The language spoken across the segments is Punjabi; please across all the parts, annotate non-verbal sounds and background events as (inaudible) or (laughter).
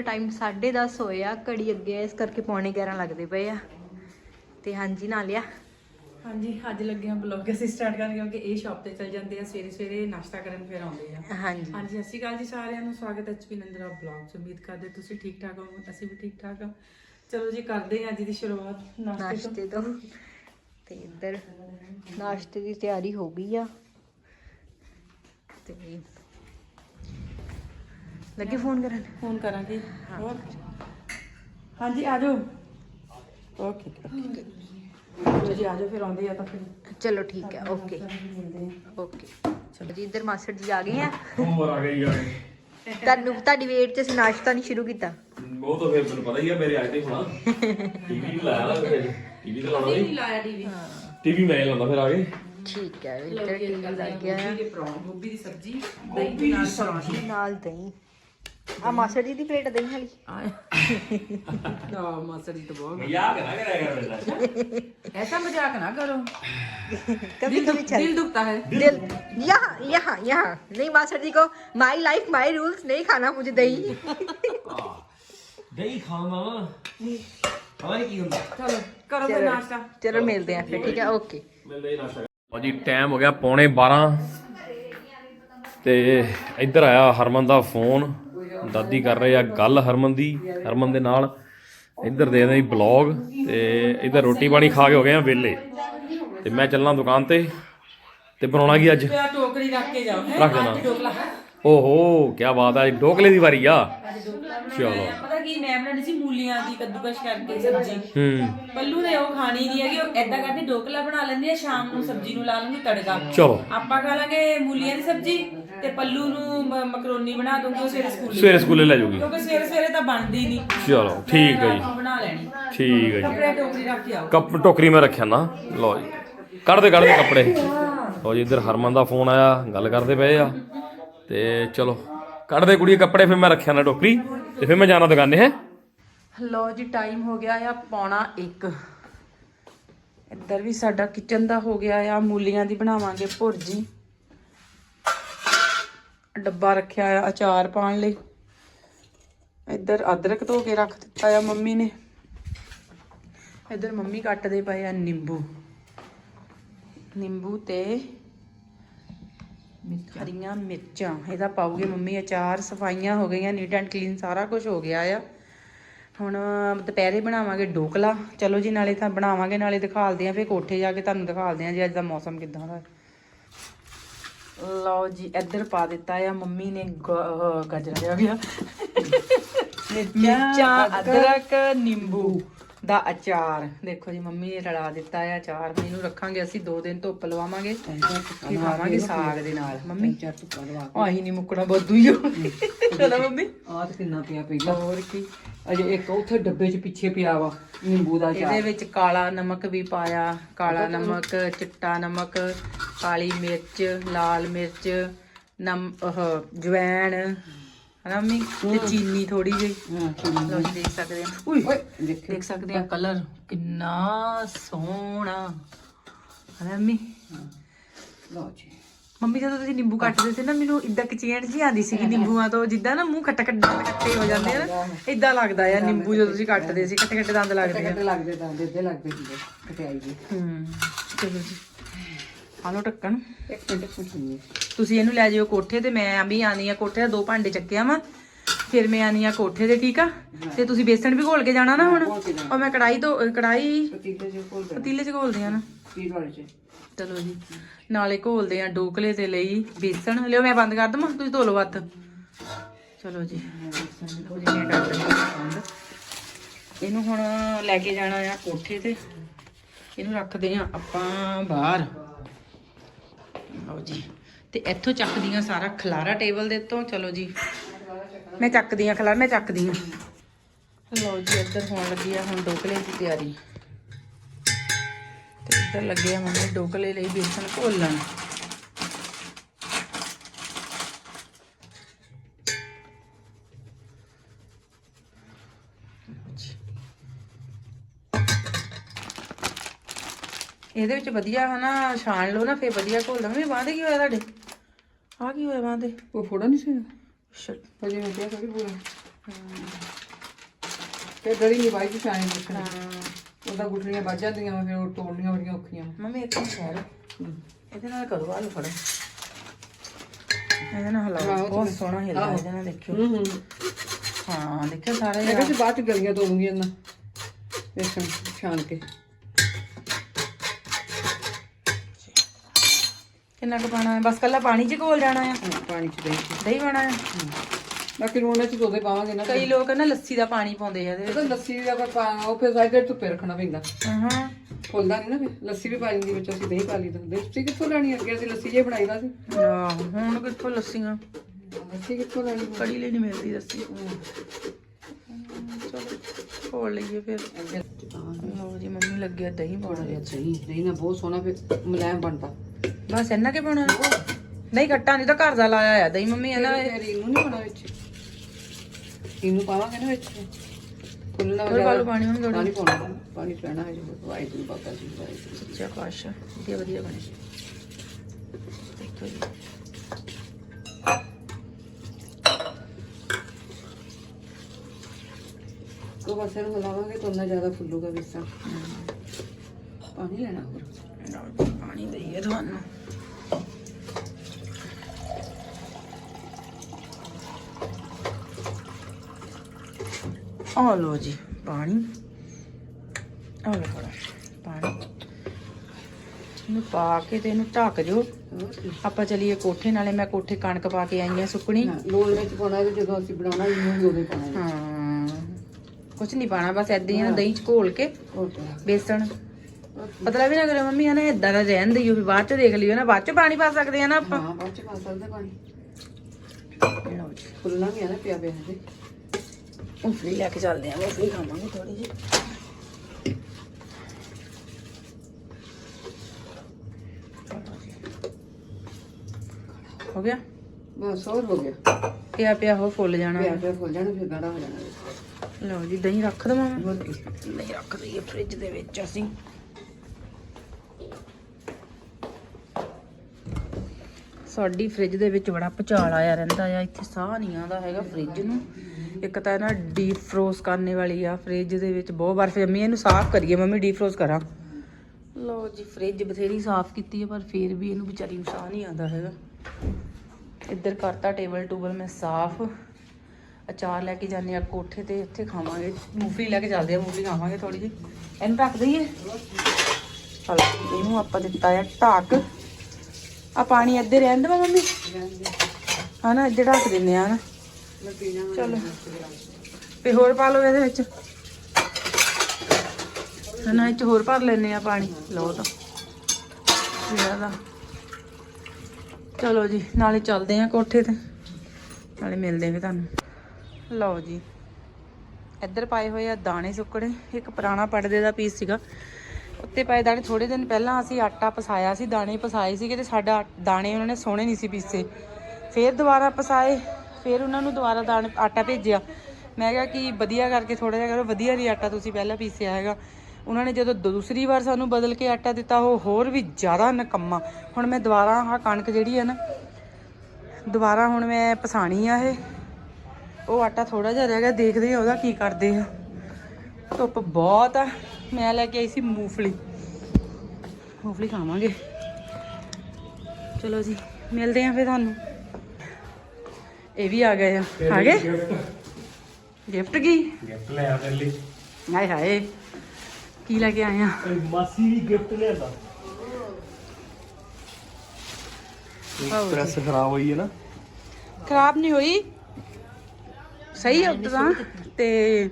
ਇੱਧਰ ਟਾਈਮ 10:30 ਹੋਇਆ ਘੜੀ ਅੱਗੇ ਆ, ਇਸ ਕਰਕੇ ਪੌਣੇ 11 ਲੱਗਦੇ ਪਏ ਆ। ਤੇ ਹਾਂਜੀ ਨਾ ਲਿਆ। ਹਾਂਜੀ ਅੱਜ ਲੱਗੇ ਹਾਂ ਬਲੌਗ ਅਸੀਂ ਸਟਾਰਟ ਕਰਨ ਕਿਉਂਕਿ ਇਹ ਸ਼ਾਪ ਤੇ ਚਲ ਜਾਂਦੇ ਆ ਸਵੇਰੇ ਸਵੇਰੇ ਨਾਸ਼ਤਾ ਕਰਨ ਫਿਰ ਆਉਂਦੇ ਆ। ਹਾਂਜੀ। ਹਾਂਜੀ ਸਤਿ ਸ਼੍ਰੀ ਅਕਾਲ ਜੀ ਸਾਰਿਆਂ ਨੂੰ ਸਵਾਗਤ ਹੈ ਐਚਪੀ ਨੰਦਰਾ ਬਲੌਗ ਚ। ਉਮੀਦ ਕਰਦੇ ਤੁਸੀਂ ਠੀਕ ਠਾਕ ਹੋ ਅਸੀਂ ਵੀ ਠੀਕ ਠਾਕ ਹਾਂ। ਚਲੋ ਜੀ ਕਰਦੇ ਹਾਂ ਅੱਜ ਦੀ ਸ਼ੁਰੂਆਤ ਨਾਸ਼ਤੇ ਤੋਂ। ਨਾਸ਼ਤੇ ਤੋਂ। ਤੇ ਇੱਧਰ ਨਾਸ਼ਤੇ ਦੀ ਤਿਆਰੀ ਹੋ ਗਈ ਆ। ਤੇ ਲੱਗੇ ਫੋਨ ਕਰਨ? ਫੋਨ ਕਰਾਂਗੇ। ਹੋਰ? ਹਾਂਜੀ ਆ ਜਾਓ। Okay okay. ਚਲੋ ਜੀ ਆ ਜਾਓ ਫਿਰ ਆਉਂਦੇ ਆ ਤਾਂ ਫਿਰ ਚਲੋ ਠੀਕ ਹੈ ਓਕੇ। ਮਿਲਦੇ ਆ। ਓਕੇ। ਚਲੋ ਜੀ ਇੱਧਰ ਮਾਸਟਰ ਜੀ ਆ ਗਏ ਆ। ਉਮਰ ਆ ਗਈ ਆ ਗਈ ਤੁਹਾਨੂੰ ਤੁਹਾਡੀ ਵੇਟ 'ਚ ਅਸੀਂ ਨਾਸ਼ਤਾ ਨਹੀਂ ਸ਼ੁਰੂ ਕੀਤਾ? ਉਹ ਤਾਂ ਫਿਰ ਮੈਨੂੰ ਪਤਾ ਹੀ ਆ ਮੇਰੇ ਅੱਜ ਤੇ ਹੋਣਾ। (laughs) ਟੀਵੀ ਵੀ ਲਾਇਆ ਨਾ ਫਿਰ। ਟੀਵੀ ਤੇ ਲਾਉਣਾ ਨਹੀਂ ਲਾਇਆ ਟੀਵੀ ਟੀਵੀ ਮੈਂ ਲਾਉਂਦਾ ਫਿਰ ਆ ਠੀਕ ਹੈ ਇੱਧਰ ਟੀਵੀ ਲੱਗ ਗਿਆ। ਗੋਭੀ ਦੇ ਪਰੌਂਠੇ ਗੋਭੀ ਦੀ ਸਬਜ਼ੀ ਦਹੀਂ ਦੇ ਨਾਲ ਪਰੌਂਠੇ। ਨਾਲ ਦਹੀਂ। ਆ ਮਾਸਟਰ ਜੀ ਦੀ ਪਲੇਟ ਦਹੀਂ ਵਾਲੀ ਆ ਮਾਸਰ ਜੀ ਤਾਂ ਬਹੁਤ ਮਜ਼ਾਕ ਨਾ ਕਰਿਆ ਕਰ ਮੇਰਾ ऐसा मजाक ना करो कभी दिल कभी दुख- चल दिल दुखता है दिल यहाँ यहाँ यहाँ नहीं मास्टर जी को माई लाइफ माई रूल्स नहीं खाना मुझे दही ਦਹੀਂ ਖਾਣਾ ਨਾ ਪਤਾ ਨਹੀਂ ਕੀ ਹੁੰਦਾ चलो करो फिर नाश्ता चलो मिलते हैं फिर ठीक है ओके ਮਿਲਦਾ ਹੀ ਨਾਸ਼ਤਾ ਜੀ ਟਾਈਮ ਹੋ ਗਿਆ ਪੌਣੇ 12 ਤੇ ਇੱਧਰ ਆਇਆ ਹਰਮਨ ਦਾ ਫੋਨ ਦਾਦੀ ਕਰ ਰਹੇ ਆ ਗੱਲ ਹਰਮਨ ਦੀ ਹਰਮਨ ਦੇ ਨਾਲ। ਇੱਧਰ ਦੇ ਦੇ ਬਲੌਗ ਤੇ ਇੱਧਰ ਰੋਟੀ ਪਾਣੀ ਖਾ ਕੇ ਹੋ ਗਏ ਆ ਵਿਹਲੇ। ਤੇ ਮੈਂ ਚੱਲਣਾ ਦੁਕਾਨ ਤੇ ਤੇ ਬਣਾਉਣਾ ਕੀ ਅੱਜ? ਟੋਕਰੀ ਰੱਖ ਕੇ ਜਾਓ ਰੱਖ ਦੇਣਾ। ਓਹੋ ਕੀ ਬਾਤ ਆ ਢੋਕਲੇ ਦੀ ਵਾਰੀ ਆ। ਚਲੋ। ਪਤਾ ਮੈਂ ਬਣਾਉਣੀ ਮੂਲੀਆਂ ਦੀ ਕੱਦੂਕਸ਼ ਕਰਕੇ ਸਬਜ਼ੀ। ਹੂੰ। ਬੱਲੂ ਨੇ ਉਹ ਖਾਣੀ ਨਹੀਂ ਹੈਗੀ ਉਹ ਐਦਾਂ ਕਰਦੇ ਢੋਕਲਾ ਬਣਾ ਲੈਂਦੇ ਆ ਸ਼ਾਮ ਨੂੰ ਸਬਜ਼ੀ ਨੂੰ ਲਾ ਲੈਂਦੇ ਤੇ ਪੱਲੂ ਨੂੰ ਮ- ਮਕਰੋਨੀ ਬਣਾ ਦੂੰਗੀ ਉਹ ਸਵੇਰੇ ਸਕੂਲ ਸਵੇਰੇ ਸਕੂਲੇ ਲੈ ਜਾਊਗੀ। ਕਿਉਂਕਿ ਸਵੇਰੇ ਸਵੇਰੇ ਤਾਂ ਬਣਦੀ ਨਹੀਂ। ਚਲੋ ਠੀਕ ਹੈ ਜੀ। ਬਣਾ ਲੈਣੀ। ਠੀਕ ਹੈ ਜੀ। ਕੱਪੜੇ ਟੋਕਰੀ ਰੱਖ ਕੇ ਆਓ। ਕੱਪ ਟੋਕਰੀ ਮੈਂ ਰੱਖਿਆ ਨਾ ਲਓ ਜੀ। ਕੱਢ ਦੇ ਕੱਢ ਦੇ ਕੱਪੜੇ ਲਓ ਜੀ ਇੱਧਰ ਹਰਮਨ ਦਾ ਫੋਨ ਆਇਆ ਗੱਲ ਕਰਦੇ ਪਏ ਆ। ਤੇ ਚਲੋ ਕੱਢ ਦੇ ਕੁੜੀਏ ਕੱਪੜੇ ਫਿਰ ਮੈਂ ਰੱਖਿਆ ਨਾ ਟੋਕਰੀ। ਤੇ ਫਿਰ ਮੈਂ ਜਾਣਾ ਦੁਕਾਨੇ ਹੈ? ਲੋ ਜੀ ਟਾਈਮ ਹੋ ਗਿਆ ਆ ਪੌਣਾ 1 ਇੱਧਰ ਵੀ ਸਾਡਾ ਕਿਚਨ ਦਾ ਹੋ ਗਿਆ ਆ ਮੂਲੀਆਂ ਦੀ ਬਣਾਵਾਂਗੇ ਭੁਰਜੀ। ਡੱਬਾ ਰੱਖਿਆ ਆ ਅਚਾਰ ਪਾਣ ਲਈ। ਇੱਧਰ ਅਦਰਕ ਧੋ ਕੇ ਰੱਖ ਦਿੱਤਾ ਆ ਮੰਮੀ ਨੇ। ਇੱਧਰ ਮੰਮੀ ਕੱਟਦੇ ਪਏ ਆ ਨਿੰਬੂ। ਨਿੰਬੂ ਤੇ ਹਰੀਆਂ ਮਿਰਚਾਂ। ਇਹਦਾ ਪਾਉਗੇ ਮੰਮੀ ਅਚਾਰ ਸਫਾਈਆਂ ਹੋ ਗਈਆਂ ਨੀਟ ਐਂਡ ਕਲੀਨ ਸਾਰਾ ਕੁਝ ਹੋ ਗਿਆ ਆ। ਹੁਣ ਦੁਪਹਿਰੇ ਬਣਾਵਾਂਗੇ ਡੋਕਲਾ। ਚਲੋ ਜੀ ਨਾਲੇ ਤਾਂ ਬਣਾਵਾਂਗੇ ਨਾਲੇ ਦਿਖਾਲਦੇ ਆਂ ਫਿਰ ਕੋਠੇ ਜਾ ਕੇ ਤੁਹਾਨੂੰ ਦਿਖਾਲਦੇ ਆਂ ਜੀ ਅੱਜ ਦਾ ਮੌਸਮ ਕਿਦਾਂ ਦਾ। ਹੈ ਲਓ ਜੀ ਇੱਧਰ ਪਾ ਦਿੱਤਾ ਆ ਮੰਮੀ ਨੇ ਗਜਰਾ ਆ ਗਿਆ। ਮਿਰਚਾਂ ਅਦਰਕ ਨਿੰਬੂ। ਦਾ ਅਚਾਰ। ਦੇਖੋ ਜੀ ਮੰਮੀ ਨੇ ਰਲਾ ਦਿੱਤਾ ਆ ਅਚਾਰ। ਇਹਨੂੰ ਰੱਖਾਂਗੇ ਅਸੀਂ 2 ਦਿਨ ਧੁੱਪ ਲਵਾਵਾਂਗੇ। ਖਾਵਾਂਗੇ ਸਾਗ ਦੇ ਨਾਲ। ਮੰਮੀ? ਆਹੀ ਨਹੀਂ ਮੁੱਕਣਾ ਬਦੂ ਹੀ ਹੋ। ਚਲੋ ਮੰਮੀ। ਆਹ ਤੇ ਕਿੰਨਾ ਪਿਆ ਪਹਿਲਾਂ। ਹੋਰ ਕੀ? ਅਜੇ ਇੱਕ ਉੱਥੇ ਡੱਬੇ 'ਚ ਪਿੱਛੇ ਪਿਆ ਵਾ ਨਿੰਬੂ ਦਾ ਇਹਦੇ ਵਿੱਚ ਕਾਲਾ ਨਮਕ ਵੀ ਪਾਇਆ। ਕਾਲਾ ਨਮਕ ਚਿੱਟਾ ਨਮਕ ਕਾਲੀ ਮਿਰਚ ਲਾਲ ਮਿਰਚ ਨਮ ਉਹ ਜਵੈਣ। ਹਨਾ ਮੰਮੀ ਤੇ ਚੀਨੀ ਥੋੜੀ ਜਿਹੀ। ਹਾਂ ਚੀਨੀ। ਲੋ ਦੇਖ ਸਕਦੇ ਆ ਉਈ ਓਏ ਦੇਖਿਓ। ਦੇਖ ਸਕਦੇ ਆ ਕਲਰ ਕਿੰਨਾ ਸੋਹਣਾ। ਹਨਾ ਮੰਮੀ ਲਓ ਜੀ। ਮੰਮੀ ਜਦੋਂ ਤੁਸੀਂ ਨਿੰਬੂ ਕੱਟਦੇ ਸੀ ਨਾ ਮੈਨੂੰ ਇਦਾਂ ਕਚੀਣ ਜੀ ਆਂਦੀ ਸੀ ਨਿੰਬੂਆਂ ਤੋਂ ਜਿੱਦਾਂ ਨਾ ਮੂੰਹ ਖੱਟਾ ਖੱਟਾ ਖੱਟੇ ਹੋ ਜਾਂਦੇ ਆ ਨਾ ਇਦਾਂ ਲੱਗਦਾ ਆ ਨਿੰਬੂ ਜਦੋਂ ਤੁਸੀਂ ਕੱਟਦੇ ਸੀ ਖੱਟੇ ਖੱਟੇ ਦੰਦ ਲੱਗਦੇ ਆ। ਕੱਟ ਲੱਗਦੇ ਤਾਂ ਦੇ ਲੱਗਦੇ ਹੁੰਦੇ ਕਟਾਈ ਦੇ ਹੂੰ ਚਲੋ ਜੀ। ਹਾਲੋ ਢੱਕਣ। ਇੱਕ ਮਿੰਟ ਪੁੱਛਣੀ ਤੁਸੀਂ ਇਹਨੂੰ ਲੈ ਜਿਓ ਕੋਠੇ ਤੇ ਮੈਂ ਵੀ ਆਨੀ ਆ ਕੋਠੇ ਤੇ ਦੋ ਭਾਂਡੇ ਚੱਕਿਆ ਵਾ। ਫਿਰ ਮੈਂ ਆਨੀ ਆ ਕੋਠੇ ਤੇ ਠੀਕ ਆ? ਤੇ ਤੁਸੀਂ ਬੇਸਣ ਵੀ ਘੋਲ ਕੇ ਜਾਣਾ ਨਾ ਹੁਣ? ਔਰ ਮੈਂ ਕੜਾਈ ਤੋਂ ਕੜਾਈ ਪਤੀਲੇ 'ਚ ਕੋਲ ਪਤੀਲੇ 'ਚ ਘੋਲਦੇ ਆ ਨਾ। ਪੀਰ ਵਾਲੇ 'ਚ ਚਲੋ ਜੀ। ਨਾਲੇ ਘੋਲਦੇ ਆ ਡੋਕਲੇ ਦੇ ਲਈ ਬੇਸਣ। ਲਿਓ ਮੈਂ ਬੰਦ ਕਰ ਦਵਾਂ ਤੁਸੀਂ ਧੋ ਲਓ ਹੱਥ। ਚਲੋ ਜੀ। ਇਹਨੂੰ ਹੁਣ ਲੈ ਕੇ ਜਾਣਾ ਆ ਕੋਠੇ ਤੇ। ਇਹਨੂੰ ਰੱਖਦੇ ਆ ਆਪਾਂ ਬਾਹਰ। ਲਓ ਜੀ। ਤੇ ਇੱਥੋਂ ਚੱਕਦੀ ਆ ਸਾਰਾ ਖਲਾਰਾ ਟੇਬਲ ਦੇ ਤੋਂ ਚਲੋ ਜੀ। ਮੈਂ ਚੱਕਦੀ ਆ ਖਲਾਰਾ ਮੈਂ ਚੱਕਦੀ ਆ ਲਓ ਜੀ ਇੱਧਰ ਹੋਣ ਲੱਗੀ ਆ ਹੁਣ ਡੋਕਲੇ ਦੀ ਤਿਆਰੀ। ਤੇ ਇੱਧਰ ਲੱਗੇ ਆ ਮੰਮੀ ਡੋਕਲੇ ਲਈ ਬੇਸਣ ਘੋਲਣ। ਇਹਦੇ ਵਿੱਚ ਵਧੀਆ ਹਨਾ ਛਾਣ ਲਓ ਨਾ ਫੇਰ ਵਧੀਆ ਘੋਲ ਦਾਂਗੇ ਬਾਂਹ ਦੇ ਕੀ ਹੋਇਆ ਤੁਹਾਡੇ? ਆ ਕੀ ਹੋਇਆ ਬਾਂਹ ਦੇ ਉਹ ਫੋੜਾ ਨਹੀਂ ਸੀ? ਸ਼ਟ ਅਜੇ ਮੈਂ ਕਿਹਾ ਕਿ ਪੂਰਾ ਤੇ ਡਰੀ ਨਹੀਂ ਬਾਈ ਜੀ ਛਾਣੇ ਗੁੱਠਣੀ ਹਾਂ। ਉਹਦਾ ਗੁੱਠਣੀਆਂ ਵੱਜ ਜਾਂਦੀਆਂ ਵਾ ਫਿਰ ਉਹ ਤੋੜਨੀਆਂ ਬੜੀਆਂ ਔਖੀਆਂ ਵਾ। ਮੰਮੀ ਇੱਥੇ ਸ਼ਹਿਰ। ਇਹਦੇ ਨਾਲ ਕਰੋ ਆਲੂ ਫੜੋ। ਇਹਦੇ ਨਾਲ ਹਲਾਓ। ਬਹੁਤ ਸੋਹਣਾ ਹਿਲਦਾ ਇਹਦੇ ਨਾਲ ਦੇਖਿਓ। ਹੂੰ ਹੂੰ। ਹਾਂ ਦੇਖਿਓ ਸਾਰੇ ਮੈਂ ਕਿਹਾ ਬਾਅਦ ਚ ਗਲੀਆਂ ਤੋੜੂੰਗੀ ਇਹਨਾਂ ਵੇਖਣ ਛਾਣ ਕੇ। ਕਿੰਨਾ ਕੁ ਪਾਣਾ ਹੈ? ਬਸ ਕੱਲਾ ਪਾਣੀ ਚ ਘੋਲ ਜਾਣਾ ਆ? ਹਾਂ, ਪਾਣੀ ਚ ਦੇ ਦਹੀਂ ਪਾਣਾ ਹੈ। ਬਾਕੀ ਲੂਣ ਚ ਦੋਦੇ ਪਾਵਾਂਗੇ ਨਾ। ਕਈ ਲੋਕ ਨਾ ਲੱਸੀ ਦਾ ਪਾਣੀ ਪਾਉਂਦੇ ਆ ਇਹਦੇ ਉਹਦਾ ਲੱਸੀ ਵੀ ਆਪਾਂ ਪਾ ਉਹ ਫਿਰ ਸਾਈਡ ਧੁੱਪੇ ਰੱਖਣਾ ਪੈਂਦਾ। ਵਿੱਚ ਹਾਂ। ਫੁੱਲਦਾ ਨਹੀਂ ਨਾ ਫਿਰ। ਲੱਸੀ ਵੀ ਪਾ ਜਾਂਦੀ ਵਿੱਚ ਅਸੀਂ ਦਹੀਂ ਪਾ ਲਈਦਾ ਲੱਸੀ ਕਿੱਥੋਂ ਲੈਣੀ ਅੱਗੇ ਅਸੀਂ ਲੱਸੀ ਜੇ ਬਣਾਈਦਾ ਸੀ। ਆਹ, ਹੁਣ ਕਿੱਥੋਂ ਲੱਸੀਆਂ? ਲੱਸੀ ਕਿੱਥੋਂ ਲੈਣੀ? ਕੜੀ ਲਈ ਨਹੀਂ ਮਿਲਦੀ ਲੱਸੀ। ਚਲੋ ਘੋਲ ਲਈਏ ਫਿਰ। ਲਓ ਜੀ ਮੰਮੀ ਲੱਗਿਆ ਦਹੀਂ ਪਾਉਣ। ਦਹੀਂ ਦਹੀਂ ਨਾ ਬਹੁਤ ਸੋਹਣਾ ਫਿਰ ਮੁਲਾਇਮ ਬਣਦਾ। ਬਸ ਇੰਨਾ ਕੀ ਪਾਉਣਾ ਨਹੀਂ ਖੱਟਾ ਨਹੀਂ ਤਾਂ ਘਰ ਦਾ ਲਾਇਆ ਆ ਦਹੀਂ ਮੰਮੀ ਇਹਨਾਂ ਇਹਨੂੰ ਨਹੀਂ ਪਾਉਣਾ ਵਿੱਚ। ਇਹਨੂੰ ਪਾਵਾਂਗੇ ਨਾ ਵਿੱਚ। ਫੁੱਲਣਾ ਹੋਰ ਪਾ ਲਓ ਪਾਣੀ ਥੋੜਾ ਪਾਣੀ ਪਾਉਣਾ ਪਾਣੀ ਪੈਣਾ ਹੈ ਜੋ ਵਾਹਿਗੁਰੂ ਬਾਬਾ ਜੀ ਵਾਹਿਗੁਰੂ ਸੱਚਾ ਪਾਸ਼ਾ ਵਧੀਆ ਵਧੀਆ ਬਣੇ। ਦੇਖੋ ਜੀ। ਦੋ ਪਾਸੇ ਨੂੰ ਹਿਲਾਵਾਂਗੇ ਤਾਂ ਉਨਾ ਜ਼ਿਆਦਾ ਫੁੱਲੂਗਾ ਵਿਸਾ ਪਾਣੀ ਲੈਣਾ ਹੋਰ। ਪਾਣੀ ਦਈਏ ਤੁਹਾਨੂੰ। ਆ ਲੋ ਜੀ ਪਾਣੀ। ਆ ਲੋ ਥੋੜਾ ਪਾਣੀ। ਇਹਨੂੰ ਪਾ ਕੇ ਤੇ ਇਹਨੂੰ ਢੱਕ ਕੀ। ਆਪਾਂ ਚਲੀਏ ਕੋਠੇ ਨਾਲੇ ਮੈਂ ਕੋਠੇ ਕਣਕ ਪਾ ਕੇ ਆਈ ਆ ਸੁੱਕਣੀ। ਲੂਣ ਵਿੱਚ ਪਾਉਣਾ ਤੇ ਜਦੋਂ ਅਸੀਂ ਬਣਾਉਣਾ ਵੀ ਉਦੋਂ ਹੀ ਪਾਉਣਾ ਹੈ। ਕੁਝ ਨਹੀਂ ਪਾਣਾ ਬਸ ਏਦਾਂ ਹੀ ਨਾ ਦਹੀਂ ਚ ਘੋਲ ਕੇ। ਬੇਸਣ। ਪਤਲਾ ਵੀ ਨਾ ਕਰੇ ਮੰਮੀ ਹਨਾ ਇਦਾਂ ਦਾ ਰਹਿਣ ਦਿਓ ਵੀ ਬਾਅਦ ਚ ਦੇਖ ਲਿਓ ਨਾ ਬਾਅਦ ਚ ਪਾਣੀ ਪਾ ਸਕਦੇ ਆ ਨਾ ਆਪਾਂ। ਹਾਂ ਬਾਅਦ ਚ ਪਾ ਸਕਦੇ ਪਾਣੀ। ਲਓ ਜੀ। ਫੁੱਲਣਾ ਵੀ ਆ ਨਾ ਪਿਆ ਪਿਆ ਹਜੇ ਮੂੰਗਫਲੀ ਲੈ ਕੇ ਚੱਲਦੇ ਆ ਮੂੰਗਫਲੀ ਖਾਵਾਂਗੇ ਥੋੜੀ ਜਿਹੀ। ਹੋ ਗਿਆ? ਬਸ ਹੋਰ ਹੋ ਗਿਆ। ਪਿਆ ਪਿਆ ਹੋ ਫੁੱਲ ਜਾਣਾ। ਪਿਆ ਪਿਆ ਫੁੱਲ ਜਾਣਾ ਫਿਰ ਗਾੜਾ ਹੋ ਜਾਣਾ। ਲਓ ਜੀ ਦਹੀਂ ਰੱਖ ਦਵਾਂ ਮੈਂ। ਹੋਰ ਕੀ। ਦਹੀਂ ਰੱਖ ਦਈਏ ਫ੍ਰਿਜ ਦੇ ਵਿੱਚ ਅਸੀਂ। ਸਾਡੀ ਫ੍ਰਿਜ ਦੇ ਵਿੱਚ ਬੜਾ ਭੁਚਾਲ ਆਇਆ ਰਹਿੰਦਾ ਆ ਇੱਥੇ ਸਾਹ ਨਹੀਂ ਆਉਂਦਾ ਹੈਗਾ ਫ੍ਰਿਜ ਨੂੰ। ਇੱਕ ਤਾਂ ਨਾ ਡੀਪ ਫਰੋਜ਼ ਕਰਨੇ ਵਾਲੀ ਆ ਫ੍ਰਿਜ ਦੇ ਵਿੱਚ ਬਹੁਤ ਵਾਰ ਫਿਰ ਮੰਮੀ ਇਹਨੂੰ ਸਾਫ਼ ਕਰੀਏ ਮੰਮੀ ਡੀਪ ਫਰੋਜ਼ ਕਰਾਂ। ਲਓ ਜੀ ਫ੍ਰਿਜ ਬਥੇਰੀ ਸਾਫ਼ ਕੀਤੀ ਹੈ ਪਰ ਫਿਰ ਵੀ ਇਹਨੂੰ ਵਿਚਾਰੀ ਨੂੰ ਸਾਹ ਨਹੀਂ ਆਉਂਦਾ ਹੈਗਾ। ਇੱਧਰ ਕਰਤਾ ਟੇਬਲ ਟੂਬਲ ਮੈਂ ਸਾਫ਼। ਅਚਾਰ ਲੈ ਕੇ ਜਾਂਦੇ ਆ ਕੋਠੇ ਤੇ ਇੱਥੇ ਖਾਵਾਂਗੇ। ਮੂੰਗਫਲੀ ਲੈ ਕੇ ਚੱਲਦੇ ਆ ਮੂੰਗਫਲੀ ਖਾਵਾਂਗੇ ਥੋੜੀ ਜਿਹੀ। ਇਹਨੂੰ ਰੱਖ ਦਈਏ। ਚਲੋ ਇਹਨੂੰ ਆਪਾਂ ਦਿੱਤਾ ਆ ਢੱਕ। ਆ ਪਾਣੀ ਇੱਧੇ ਰਹਿਣ ਦੇਵਾਂ ਮੰਮੀ? ਹਨਾ ਇੱਧੇ ਢੱਕ ਦਿੰਦੇ ਆ ਨਾ ਚਲੋ। ਤੇ ਹੋਰ ਪਾ ਲਓ ਇਹਦੇ ਵਿੱਚ। ਹਨਾ ਇਹ ਚ ਹੋਰ ਭਰ ਲੈਨੇ ਆ ਪਾਣੀ। ਲਓ ਤਾਂ। ਇਹਦਾ ਚਲੋ ਜੀ ਨਾਲੇ ਚੱਲਦੇ ਆ ਕੋਠੇ ਤੇ। ਨਾਲੇ ਮਿਲਦੇ ਆ ਤੁਹਾਨੂੰ। ਲਓ ਜੀ। ਇੱਧਰ ਪਾਏ ਹੋਏ ਆ ਦਾਣੇ ਸੁੱਕੜੇ ਇੱਕ ਪੁਰਾਣਾ ਪੜਦੇ ਦਾ ਪੀਸ ਸੀਗਾ। ਉੱਤੇ ਪਾਏ ਦਾਣੇ ਥੋੜੇ ਦਿਨ ਪਹਿਲਾਂ ਅਸੀਂ ਆਟਾ ਪਸਾਇਆ ਸੀ। ਦਾਣੇ ਪਸਾਏ ਸੀਗੇ ਤੇ ਸਾਡਾ ਦਾਣੇ ਉਹਨਾਂ ਨੇ ਸੋਹਣੇ ਨਹੀਂ ਸੀ ਪੀਸੇ। ਫਿਰ ਦੁਬਾਰਾ ਪਸਾਏ। ਫਿਰ ਉਹਨਾਂ ਨੂੰ ਦੁਬਾਰਾ ਦਾਣੇ ਆਟਾ ਭੇਜਿਆ। ਮੈਂ ਕਿਹਾ ਕਿ ਵਧੀਆ ਕਰਕੇ ਥੋੜਾ ਜਿਹਾ ਕਰੋ, ਵਧੀਆ ਨਹੀਂ ਆਟਾ ਤੁਸੀਂ ਪਹਿਲਾਂ ਪੀਸਿਆ ਹੈਗਾ। ਉਹਨਾਂ ਨੇ ਜਦੋਂ ਦੂਸਰੀ ਵਾਰ ਸਾਨੂੰ ਬਦਲ ਕੇ ਆਟਾ ਦਿੱਤਾ, ਉਹ ਹੋਰ ਵੀ ਜ਼ਿਆਦਾ ਨਕੰਮਾ। ਹੁਣ ਮੈਂ ਦੁਬਾਰਾ ਆਹ ਕਣਕ ਜਿਹੜੀ ਹੈ ਨਾ, ਦੁਬਾਰਾ ਹੁਣ ਮੈਂ ਪਸਾਣੀ ਆ ਇਹ। ਉਹ ਆਟਾ ਥੋੜਾ ਜਿਹਾ ਰਹਿ ਗਿਆ, ਦੇਖਦੇ ਆ ਉਹਦਾ ਕੀ ਕਰਦੇ ਆ। ਧੁੱਪ ਬਹੁਤ ਆ, ਮੈਂ ਲੈ ਕੇ ਆਈ ਸੀ ਮੂੰਗਫਲੀ। ਮੂੰਗਫਲੀ ਖਾਵਾਂਗੇ। ਚਲੋ ਜੀ, ਮਿਲਦੇ ਆ ਫਿਰ ਤੁਹਾਨੂੰ। ਇਹ ਵੀ ਆ ਗਏ ਆ। ਆ ਗਏ? ਗਿਫਟ ਕੀ? ਗਿਫਟ ਲੈ ਆ ਮੇਰੇ ਲਈ। ਹਾਏ ਹਾਏ ਕੀ ਲੈ ਕੇ ਆਏ ਆ? ਮਾਸੀ ਵੀ ਗਿਫਟ ਲਿਆਂਦਾ ਪ੍ਰੈਸ ਖਰਾਬ ਹੋਈ ਹੈ ਨਾ। ਖਰਾਬ ਨਹੀਂ ਹੋਈ। ਸਹੀ ਹੈ ਤੇ।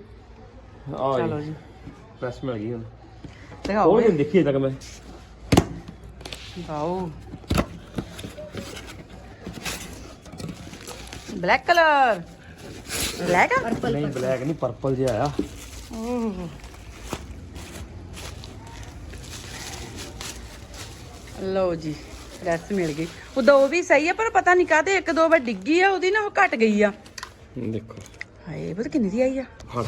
ਆ ਚਲੋ ਜੀ। ਪ੍ਰੈਸ ਮਿਲ ਗਈ ਹੁਣ। ਦਿਖਾਓ ਹੋਰ ਨਹੀਂ ਦੇਖੀ ਤੱਕ ਮੈਂ। ਦਿਖਾਓ। ਬਲੈਕ ਕਲਰ ਬਲੈਕ ਆ? ਨਹੀਂ ਬਲੈਕ ਨਹੀਂ ਪਰਪਲ ਜਿਹਾ ਆ। ਓਹ। ਲਓ ਜੀ ਪ੍ਰੈਸ ਮਿਲ ਗਈ। ਉਹ ਵੀ ਸਹੀ ਆ ਪਰ ਪਤਾ ਨਹੀਂ ਕਾਹਦੇ ਇੱਕ ਦੋ ਵਾਰ ਡਿੱਗੀ ਆ ਉਹਦੀ ਨਾ ਉਹ ਘਟ ਗਈ ਆ। ਦੇਖੋ। ਹਾਏ ਪਤਾ ਕਿੰਨੀ ਦੀ ਆਈ ਆ? ਫੜ।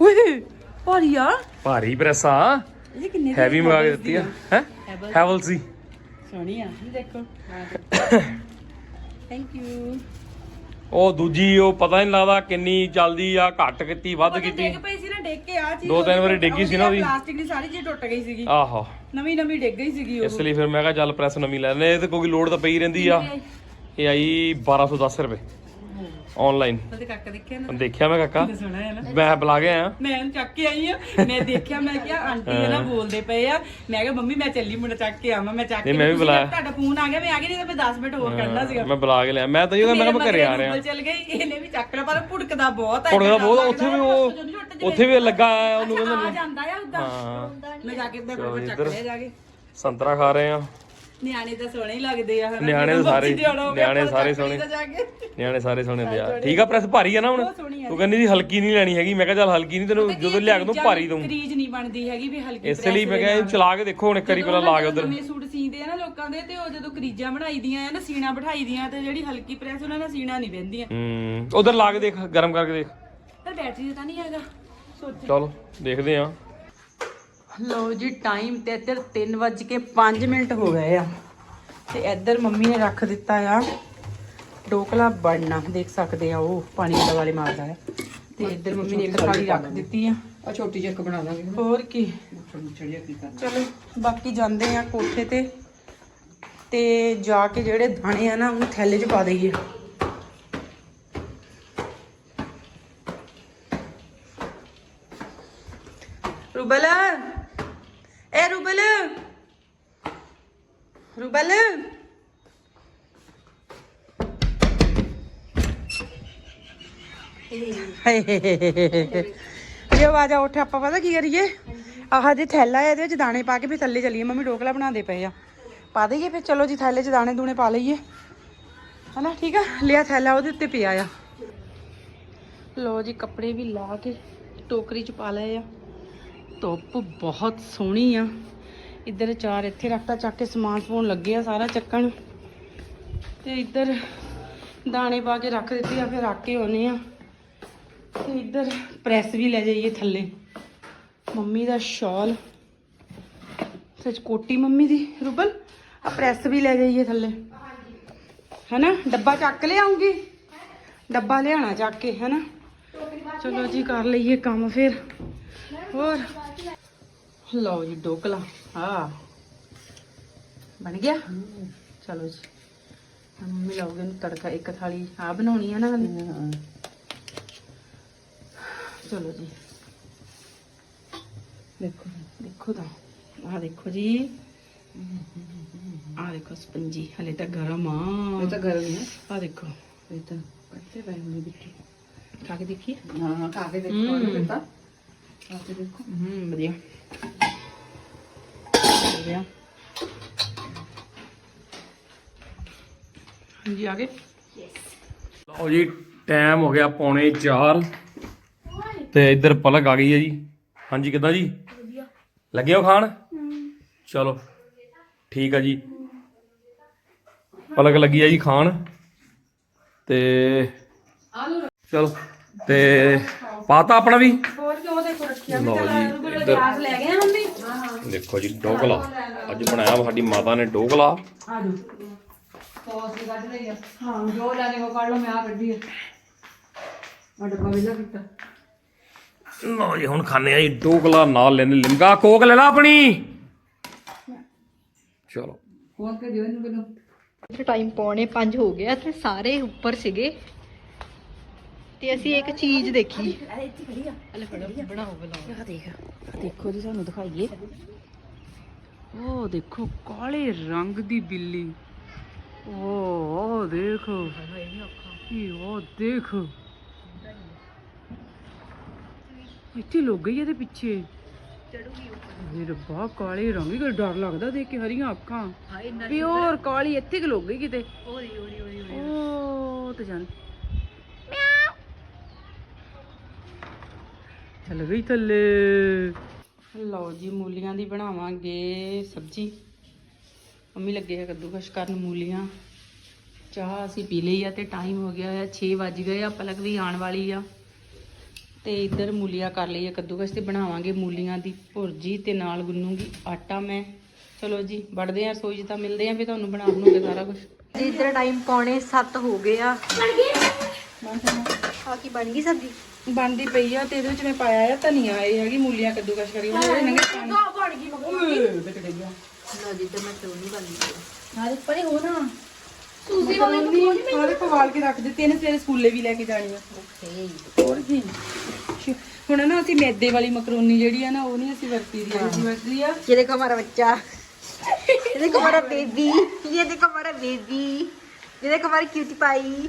ਓਏ ਭਾਰੀ ਆ। ਭਾਰੀ ਪ੍ਰੈਸ ਆ। ਇਹ ਕਿੰਨੇ ਦੀ ਹੈਵੀ ਮੰਗਾ ਕੇ ਦਿੱਤੀ ਆ। ਹੈ? ਹੈਵਲਸ ਦੀ ਸੋਹਣੀ ਆ ਇਹ ਦੇਖੋ। (coughs) ਥੈਂਕ ਯੂ ਉਹ ਦੂਜੀ ਉਹ ਪਤਾ ਨਹੀਂ ਲੱਗਦਾ ਕਿੰਨੀ ਚੱਲਦੀ ਆ ਘੱਟ ਕੀਤੀ ਵੱਧ ਕੀਤੀ। ਡਿੱਗ ਪਈ ਸੀ ਨਾ ਡਿੱਗ ਕੇ ਆ ਚੀਜ਼ ਦੋ ਤਿੰਨ ਵਾਰੀ ਡਿੱਗੀ ਸੀ ਨਾ ਉਹਦੀ ਪਲਾਸਟਿਕ ਦੀ ਸਾਰੀ ਚੀਜ਼ ਟੁੱਟ ਗਈ ਸੀਗੀ। ਆਹੋ। ਨਵੀਂ ਨਵੀਂ ਡਿੱਗ ਗਈ ਸੀਗੀ ਉਹ। ਇਸ ਲਈ ਫਿਰ ਮੈਂ ਕਿਹਾ ਚੱਲ ਪ੍ਰੈਸ ਨਵੀਂ ਲੈ ਲੈਨੇ ਤੇ ਕੋਈ ਲੋਡ ਤਾਂ ਪਈ ਰਹਿੰਦੀ ਆ। ਇਹ ਆਈ 1210 ਰੁਪਏ। ਆਨਲਾਈਨ ਉਹਦੇ ਕੱਕ ਦੇਖਿਆ ਨਾ? ਦੇਖਿਆ ਮੈਂ ਕਾਕਾ। ਸੋਹਣਾ ਹੈ ਨਾ? ਮੈਂ ਬੁਲਾ ਕੇ ਆਇਆ। ਮੈਂ ਉਹਨੂੰ ਚੱਕ ਕੇ ਆਈ ਆ। ਮੈਂ ਦੇਖਿਆ ਮੈਂ ਕਿਹਾ ਆਂਟੀ ਇਹ ਨਾ ਬੋਲਦੇ ਪਏ ਆ। ਮੈਂ ਕਿਹਾ ਮੰਮੀ ਮੈਂ ਚੱਲੀ ਮੁੰਡਾ ਚੱਕ ਕੇ ਆਵਾਂ ਮੈਂ ਚੱਕ ਕੇ ਨਹੀਂ, ਮੈਂ ਵੀ ਤੁਸੀਂ ਬੁਲਾਇਆ। ਤੁਹਾਡਾ ਫੋਨ ਆ ਗਿਆ ਮੈਂ ਆ ਗਈ ਨਹੀਂ ਤਾਂ ਮੈਂ 10 ਮਿੰਟ ਹੋਰ ਕਰਨਾ ਸੀਗਾ। ਮੈਂ ਬੁਲਾ ਕੇ ਲਿਆ। ਮੈਂ ਤਾਂ ਇਹ ਮੈਂ ਕਿਹਾ ਮੈਂ ਘਰੇ ਆ ਰਿਹਾ। ਚੱਲ ਗਈ ਇਹਨੇ ਵੀ ਚੱਕ ਲਿਆ ਪਰ ਭੁੜਕਦਾ ਬਹੁਤ ਆ ਏਦਾਂ ਬਹੁਤ ਉੱਥੇ ਵੀ ਉਹ। ਉੱਥੇ ਵੀ ਲੱਗਾ ਆ ਉਹਨੂੰ ਕਹਿੰਦਾ ਆ ਜਾਂਦਾ ਆ ਉਦਾਂ। ਮੈਂ ਜਾ ਕੇ ਕੋਈ ਚੱਕ। ਲਿਆ ਜਾ ਕੇ। ਸੰਤਰਾ ਖਾ ਰਹੇ ਆ। ਨਿਆਣੇ ਤਾਂ ਸੋਹਣੇ ਹੀ ਲੱਗਦੇ ਆ ਹਨਾ? ਨਿਆਣੇ ਤਾਂ ਸਾਰੇ- ਨਿਆਣੇ ਸਾਰੇ ਸੋਹਣੇ। ਨਿਆਣੇ ਸਾਰੇ ਸੋਹਣੇ ਹੁੰਦੇ ਆ। ਠੀਕ ਆ ਪ੍ਰੈਸ ਭਾਰੀ ਆ ਨਾ ਹੁਣ। ਤੂੰ ਕਹਿੰਦੀ ਸੀ ਹਲਕੀ ਨਹੀਂ ਲੈਣੀ ਹੈਗੀ। ਮੈਂ ਕਿਹਾ ਚੱਲ ਹਲਕੀ ਨਹੀਂ ਤੈਨੂੰ ਜਦੋਂ ਲਿਆ ਕੇ ਦੂੰ ਭਾਰੀ ਦੂੰ ਕਰੀਜ ਨਹੀਂ ਬਣਦੀ ਹੈਗੀ ਵੀ ਹਲਕੀ ਇਸ ਲਈ ਮੈਂ ਕਿਹਾ ਇਹ ਚਲਾ ਕੇ ਦੇਖੋ ਹੁਣ ਇੱਕ ਵਾਰੀ ਪਹਿਲਾਂ ਲਾ ਕੇ ਉਧਰ। ਨਵੇਂ ਸੂਟ ਸੀਂਦੇ ਆ ਨਾ ਲੋਕਾਂ ਦੇ ਤੇ ਉਹ ਜਦੋਂ ਕਰੀਜਾਂ ਬਣਾਈਦੀਆਂ ਆ ਨਾ ਸੀਣਾ ਬਿਠਾਈਦੀਆਂ ਤੇ ਜਿਹੜੀ ਹਲਕੀ ਪ੍ਰੈਸ ਉਹਨਾਂ ਨਾਲ ਸੀਣਾ ਨਹੀਂ ਬਹਿੰਦੀਆਂ। ਹੂੰ ਉਧਰ ਲਾ ਕੇ ਦੇਖ ਗਰਮ ਕਰਕੇ ਦੇਖ। ਪਰ ਬੈਟਰੀ ਤਾਂ ਨਹੀਂ ਹੈਗਾ। ਸੋਚ। ਚਲੋ ਦੇਖਦੇ ਆ। ਲਓ ਜੀ ਟਾਈਮ ਤੇ ਇੱਧਰ 3:05 ਮਿੰਟ ਹੋ ਗਏ ਆ। ਤੇ ਇੱਧਰ ਮੰਮੀ ਨੇ ਰੱਖ ਦਿੱਤਾ ਆ ਡੋਕਲਾ ਬਣਨਾ ਦੇਖ ਸਕਦੇ ਆ ਉਹ ਪਾਣੀ ਦਾ ਵਾਲੇ ਮਾਰਦਾ ਆ ਤੇ ਇੱਧਰ ਮੰਮੀ ਨੇ ਇੱਕ ਥਾਲੀ ਰੱਖ ਦਿੱਤੀ ਆ। ਆ ਛੋਟੀ ਜਿਹੀ ਇੱਕ ਬਣਾ ਲਾਂਗੇ ਹੋਰ ਕੀ? ਕੀ ਚਲੋ ਬਾਕੀ ਜਾਂਦੇ ਆ ਕੋਠੇ ਤੇ। ਤੇ ਜਾ ਕੇ ਜਿਹੜੇ ਦਾਣੇ ਆ ਨਾ ਉਹਨੂੰ ਥੈਲੇ 'ਚ ਪਾ ਦਈਏ। ਰੁਬਲ! ਏ ਰੁਬਲ? ਰੁਬਲ? ਜੇ ਆਵਾਜ਼ ਉੱਠ, ਆਪਾਂ ਪਤਾ ਕੀ ਕਰੀਏ? ਆਹ ਜੇ ਥੈਲਾ ਹੈ, ਇਹਦੇ ਵਿੱਚ ਦਾਣੇ ਪਾ ਕੇ ਫਿਰ ਥੱਲੇ ਚੱਲੀਏ। ਮੰਮੀ ਡੋਕਲਾ ਬਣਾਉਂਦੇ ਪਏ ਆ। ਪਾ ਦਈਏ ਫਿਰ, ਚਲੋ ਜੀ, ਥੈਲੇ 'ਚ ਦਾਣੇ ਦੂਣੇ ਪਾ ਲਈਏ। ਹਨਾ, ਠੀਕ ਆ? ਲਿਆ ਥੈਲਾ, ਉਹਦੇ ਉੱਤੇ ਪਿਆ ਆ। ਲੋ ਜੀ, ਕੱਪੜੇ ਵੀ ਲਾ ਕੇ ਟੋਕਰੀ 'ਚ ਪਾ ਲਏ ਆ। ਧੁੱਪ ਬਹੁਤ ਸੋਹਣੀ ਆ। ਇੱਧਰ ਚਾਰ ਇੱਥੇ ਰੱਖਤਾ, ਚੱਕ ਕੇ ਸਮਾਨ ਸਮੂਨ ਲੱਗੇ ਆ ਸਾਰਾ ਚੱਕਣ। ਤੇ ਇੱਧਰ ਦਾਣੇ ਪਾ ਕੇ ਰੱਖ ਦਿੱਤੇ ਆ, ਫਿਰ ਰੱਖ ਕੇ ਆਉਨੇ ਆ। ਤੇ ਇੱਧਰ ਪ੍ਰੈਸ ਵੀ ਲੈ ਜਾਈਏ ਥੱਲੇ। ਮੰਮੀ ਦਾ ਸ਼ਾਲ। ਸੱਚ ਕੋਟੀ ਮੰਮੀ ਦੀ, ਰੁਬਲ? ਆ ਪ੍ਰੈਸ ਵੀ ਲੈ ਜਾਈਏ ਥੱਲੇ। ਹੈਨਾ? ਡੱਬਾ ਚੱਕ ਲਿਆਉਂਗੀ। ਡੱਬਾ ਲਿਆਣਾ ਚੱਕ ਕੇ, ਹੈਨਾ? ਚਲੋ ਜੀ, ਕਰ ਲਈਏ ਕੰਮ ਫਿਰ। ਹੋਰ? ਲਓ ਜੀ ਡੋਕਲਾ ਹਾਂ ਬਣ ਗਿਆ? ਚਲੋ ਜੀ। ਮੰਮੀ ਲਾਉਗੇ ਨੂੰ ਤੜਕਾ ਇੱਕ ਥਾਲੀ ਆ ਬਣਾਉਣੀ ਹੈ ਨਾ। ਚਲੋ ਜੀ। ਦੇਖੋ ਦੇਖੋ ਤਾਂ। ਆਹ ਦੇਖੋ ਜੀ। ਆਹ ਦੇਖੋ ਸਪੰਜੀ ਹਲੇ ਤਾਂ ਗਰਮ ਆ। ਇਹ ਤਾਂ ਗਰਮ ਹੈ ਆਹ ਦੇਖੋ। ਇਹ ਤਾਂ ਪੱਤੇ ਹੋਣੇ ਬਿੱਟੀ ਖਾ ਕੇ ਦੇਖੀਏ? ਹਾਂ ਖਾ ਕੇ ਦੇਖੋ। ਨਾ ਬੇਟਾ ਖਾ ਕੇ ਦੇਖੋ ਹੂੰ ਵਧੀਆ ਵਧੀਆ ਹਾਂਜੀ ਆ ਗਏ ਲਓ ਜੀ ਟਾਈਮ ਹੋ ਗਿਆ ਪੌਣੇ 4 ਤੇ ਇੱਧਰ ਪਲਕ ਆ ਗਈ ਹੈ ਜੀ। ਹਾਂਜੀ ਕਿਦਾਂ ਜੀ? ਲੱਗੇ ਹੋ ਖਾਣ? ਚਲੋ ਠੀਕ ਆ ਜੀ। ਪਲਕ ਲੱਗੀ ਆ ਜੀ ਖਾਣ। ਤੇ ਚਲੋ ਤੇ ਪਾਤਾ ਆਪਣਾ ਵੀ? ਹੋਰ ਕਿਉਂ ਦੇਖੋ ਰੱਖਿਆ ਲਓ ਜੀ ਇੱਧਰ। ਗਲਾਸ ਲੈ ਗਏ ਆ ਮੰਮੀ। ਦੇਖੋ ਜੀ ਡੋਕਲਾ ਅੱਜ ਬਣਾਇਆ ਸਾਡੀ ਮਾਤਾ ਨੇ ਡੋਕਲਾ ਆ ਦੋ ਸੌਸ ਵੀ ਕੱਢ ਲਈ ਆ। ਹਾਂ ਜੋ ਲੈਣੇ ਕੋ ਕੱਢ ਲਓ ਮੈਂ ਆ ਕੱਢੀ ਆ। ਆ ਡੱਬਾ ਵੇਲਾ ਕੀਤਾ। ਲਓ ਜੀ ਹੁਣ ਖਾਣੇ ਆ ਜੀ ਡੋਕਲਾ ਨਾਲ ਲੈਣੇ ਲਿਮਕਾ। ਕੋਕ ਲੈ ਲਾ ਆਪਣੀ। ਚਲੋ। ਖੋਲ ਕੇ ਦਿਓ ਇਹਨੂੰ ਪਹਿਲਾਂ ਟਾਈਮ ਪੌਣੇ 5 ਹੋ ਗਿਆ ਤੇ ਸਾਰੇ ਉੱਪਰ ਸੀਗੇ। ਤੇ ਅਸੀਂ ਇੱਕ ਚੀਜ਼ ਦੇਖੀ। ਹਲੇ ਫੜੋ ਬਣਾਓ ਬਣਾਓ। ਆ ਦੇਖ ਜੀ ਤੁਹਾਨੂੰ ਦਿਖਾਈਏ। ਉਹ ਦੇਖੋ ਕਾਲੇ ਰੰਗ ਦੀ ਬਿੱਲੀ। ਉਹ ਦੇਖੋ। ਇਹ ਉਹ ਦੇਖ। ਇੱਥੇ ਲੁੱਕ ਗਈ ਇਹਦੇ ਪਿੱਛੇ। ਇਹ ਰੱਬਾ ਕਾਲੇ ਰੰਗ ਹੀ ਡਰ ਲੱਗਦਾ ਦੇਖ ਕੇ ਹਰੀਆਂ ਅੱਖਾਂ। ਹਾਏ ਪਿਓਰ ਕਾਲੀ ਇੱਥੇ ਕਿ ਲੁੱਕ ਗਈ ਕਿਤੇ। ਓਰੀ ਉਹ ਤੇ ਜਾਨ ਚੱਲ ਗਈ ਥੱਲੇ। ਲਓ ਜੀ ਮੂਲੀਆਂ ਦੀ ਬਣਾਵਾਂਗੇ ਸਬਜੀ। ਮੰਮੀ ਲੱਗੇ ਆ ਕੱਦੂਕਸ਼ ਕਰਨ ਮੂਲੀਆਂ। ਚਾਹ ਅਸੀਂ ਪੀ ਲਈ ਆ ਤੇ ਟਾਈਮ ਹੋ ਗਿਆ ਆ 6 ਵੱਜ ਗਏ ਆ ਪਲਕ ਵੀ ਆਉਣ ਵਾਲੀ ਆ। ਤੇ ਇੱਧਰ ਮੂਲੀਆਂ ਕਰ ਲਈ ਆ ਕੱਦੂਕਸ਼ ਤੇ ਬਣਾਵਾਂਗੇ ਮੂਲੀਆਂ ਦੀ ਭੁਰਜੀ ਤੇ ਨਾਲ ਗੁੰਨੂਗੀ ਆਟਾ ਮੈਂ। ਚਲੋ ਜੀ ਵੜਦੇ ਆ ਰਸੋਈ 'ਚ ਤਾਂ ਮਿਲਦੇ ਆ ਫਿਰ ਤੁਹਾਨੂੰ ਬਣਾ ਬਣੂਗੇ ਸਾਰਾ ਕੁਝ ਜੀ ਇਧਰ ਟਾਈਮ ਪੌਣੇ 7 ਹੋ ਗਏ ਆ। ਬਣਦੀ ਪਈ ਆ ਤੇ ਇਹਦੇ ਵਿੱਚ ਮੈਂ ਪਾਇਆ ਆ ਧਨੀਆ ਇਹ ਹੈਗੀ ਮੂਲੀਆਂ ਕੱਦੂਕਸ਼ ਕਰੀ ਉਹਨੇ ਨੰਗੇ ਪਾਣੀ। ਦਾ ਬਣ ਗਈ ਮਗਰ ਬਟੜੀਆ ਲੋ ਜੀ ਟਮਾਟਰ ਨਹੀਂ ਬਣ ਗਈ ਹਾਂ ਪਰੇ ਹੋ ਨਾ। ਸੂਜੀ ਵਾਲੇ ਨੂੰ ਨਹੀਂ ਮੈਂ ਪਵਾਲ ਕੇ ਰੱਖ ਦਿੱਤੇ ਇਹਨੇ ਸਵੇਰੇ ਸਕੂਲੇ ਵੀ ਲੈ ਕੇ ਜਾਣੀ ਆ ਓਕੇ। ਹੋਰ ਜੀ ਹੁਣ ਨਾ ਅਸੀਂ ਮੈਦੇ ਵਾਲੀ ਮਕਰੋਨੀ ਜਿਹੜੀ ਆ ਨਾ ਉਹ ਨਹੀਂ ਅਸੀਂ ਵਰਤੀ ਦੀ ਅਸੀਂ ਵਰਤੀ ਆ। ਇਹ ਦੇਖੋ ਮਾਰਾ ਬੱਚਾ। ਇਹ ਦੇਖੋ ਮਾਰਾ ਬੇਬੀ। ਇਹ ਦੇਖੋ ਮਾਰਾ ਬੇਬੀ। ਇਹ ਦੇਖੋ ਮਾਰੀ ਕਿਊਟੀ ਪਾਈ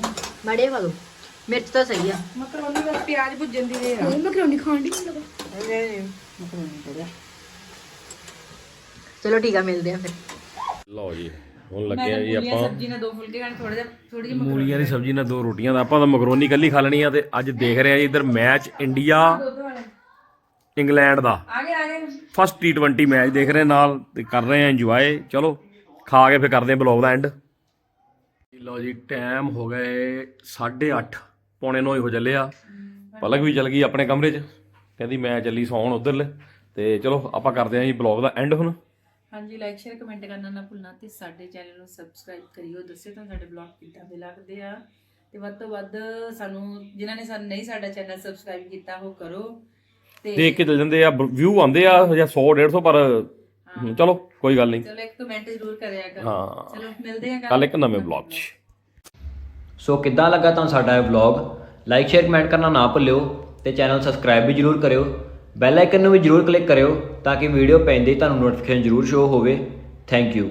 ਮੜੇ ਵਾਲੋ ਮਿਰਚ ਤਾਂ ਸਹੀ ਆ। ਮਕਰੋਨੀ ਦਾ ਪਿਆਜ਼ ਭੁੱਜਣ ਦੀ ਦੇਰ ਆ। ਨਹੀਂ ਮਕਰੋਨੀ ਖਾਣ ਦੀ ਲੱਗਾ ਚਲੋ ਠੀਕ ਆ ਮਿਲਦੇ ਆ ਫਿਰ। ਲਓ ਜੀ ਹੁਣ ਲੱਗਿਆ ਜੀ ਆਪਾਂ। ਸਬਜ਼ੀ ਨਾਲ ਦੋ ਫੁਲਕੇ ਖਾਣੇ ਥੋੜੇ ਜਿਹਾ ਥੋੜੀ ਜਿਹੀ ਮੂਲੀਆਂ ਦੀ ਸਬਜ਼ੀ ਨਾਲ ਦੋ ਰੋਟੀਆਂ ਦਾ ਆਪਾਂ ਤਾਂ ਮਕਰੋਨੀ ਕੱਲੀ ਖਾ ਲੈਣੀ ਆ ਤੇ ਅੱਜ ਦੇਖ ਰਹੇ ਆ ਜੀ ਇਧਰ ਮੈਚ ਇੰਡੀਆ ਇੰਗਲੈਂਡ ਦਾ। ਆ ਗਏ ਆ ਫਸਟ T20 ਮੈਚ ਦੇਖ ਰਹੇ ਨਾਲ ਤੇ ਕਰ ਰਹੇ ਆ ਇੰਜੋਏ ਚਲੋ ਖਾ ਕੇ ਫਿਰ ਕਰਦੇ ਆ ਬਲੌਗ ਦਾ ਐਂਡ ਲਓ ਜੀ ਟਾਈਮ ਹੋ ਗਏ 8:30 ਪੌਣੇ 9 ਹੀ ਹੋ ਚੱਲੇ ਆ। ਪਲਕ ਵੀ ਚੱਲ ਗਈ ਆਪਣੇ ਕਮਰੇ 'ਚ। ਕਹਿੰਦੀ ਮੈਂ ਚੱਲੀ ਸੌਣ ਉਧਰਲੇ। ਤੇ ਚਲੋ ਆਪਾਂ ਕਰਦੇ ਆ ਜੀ ਬਲੌਗ ਦਾ ਐਂਡ ਹੁਣ। ਹਾਂਜੀ ਲਾਈਕ ਸ਼ੇਅਰ ਕਮੈਂਟ ਕਰਨਾ ਨਾ ਭੁੱਲਣਾ ਤੇ ਸਾਡੇ ਚੈਨਲ ਨੂੰ ਸਬਸਕ੍ਰਾਈਬ ਕਰਿਓ। ਦੱਸਿਓ ਤੁਹਾਨੂੰ ਸਾਡੇ ਬਲੌਗ ਕਿੱਦਾਂ ਦੇ ਲੱਗਦੇ ਆ। ਤੇ ਵੱਧ ਤੋਂ ਵੱਧ ਸਾਨੂੰ ਜਿਨ੍ਹਾਂ ਨੇ ਸਾਨੂੰ ਨਹੀਂ ਸਾਡਾ ਚੈਨਲ ਸਬਸਕ੍ਰਾਈਬ ਕੀਤਾ ਉਹ ਕਰੋ। ਤੇ ਦੇਖ ਕੇ ਚੱਲ ਜਾਂਦੇ ਆ। ਵਿਊ ਆਉਂਦੇ ਆ ਜਾਂ 100 150 ਪਰ ਹਮ, ਚਲੋ ਕੋਈ ਗੱਲ ਨਹੀਂ। ਚਲੋ ਇੱਕ ਕਮੈਂਟ ਜ਼ਰੂਰ ਕਰਿਆ ਕਰੋ। ਹਾਂ। ਚਲੋ ਮਿਲਦੇ ਆ ਕੱਲ ਇੱਕ ਨਵੇਂ ਬਲੌਗ 'ਚ। ਸੋ ਕਿੱਦਾਂ ਲੱਗਾ ਤੁਹਾਨੂੰ ਸਾਡਾ ਇਹ ਵਲੌਗ ਲਾਈਕ ਸ਼ੇਅਰ ਕਮੈਂਟ ਕਰਨਾ ਨਾ ਭੁੱਲਿਓ ਤੇ ਚੈਨਲ ਸਬਸਕ੍ਰਾਈਬ ਵੀ ਜਰੂਰ ਕਰਿਓ। ਬੈਲ ਆਈਕਨ ਨੂੰ ਵੀ ਜਰੂਰ ਕਲਿੱਕ ਕਰਿਓ ਤਾਂ ਕਿ ਵੀਡੀਓ ਪੈਂਦੇ ਹੀ ਤੁਹਾਨੂੰ ਨੋਟੀਫਿਕੇਸ਼ਨ ਜਰੂਰ ਸ਼ੋ ਹੋਵੇ। Thank you